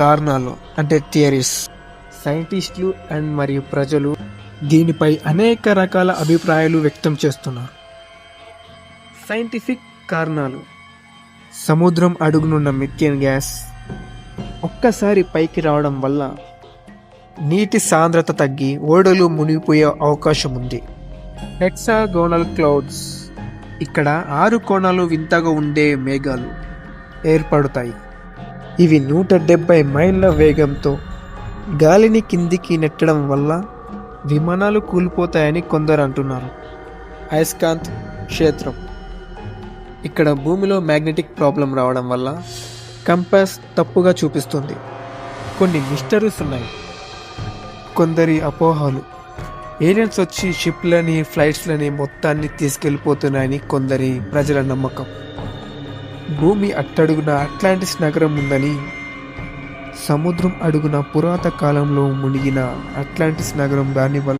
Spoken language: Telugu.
కారణాలు అంటే థియరీస్. సైంటిస్టులు అండ్ మరియు ప్రజలు దీనిపై అనేక రకాల అభిప్రాయాలు వ్యక్తం చేస్తున్నారు. సైంటిఫిక్ కారణాలు. సముద్రం అడుగునున్న మిథేన్ గ్యాస్ ఒక్కసారి పైకి రావడం వల్ల నీటి సాంద్రత తగ్గి ఓడలు మునిగిపోయే అవకాశం ఉంది. హెక్సాగోనల్ క్లౌడ్స్ ఇక్కడ ఆరు కోణాలు వింతగా ఉండే మేఘాలు ఏర్పడతాయి. ఇవి నూట డెబ్బై మైళ్ళ వేగంతో గాలిని కిందికి నెట్టడం వల్ల విమానాలు కూలిపోతాయని కొందరు అంటున్నారు. అయస్కాంత్ క్షేత్రం. ఇక్కడ భూమిలో మ్యాగ్నెటిక్ ప్రాబ్లం రావడం వల్ల కంపాస్ తప్పుగా చూపిస్తుంది. కొన్ని మిస్టరీస్ ఉన్నాయి. కొందరి అపోహలు. ఏలియన్స్ వచ్చి షిప్లని ఫ్లైట్స్లని మొత్తాన్ని తీసుకెళ్ళిపోతున్నాయని కొందరి ప్రజల నమ్మకం. భూమి అట్టడుగున అట్లాంటిస్ నగరం ఉందని సముద్రం అడుగున పురాత కాలంలో మునిగిన అట్లాంటిస్ నగరం దానివల్ల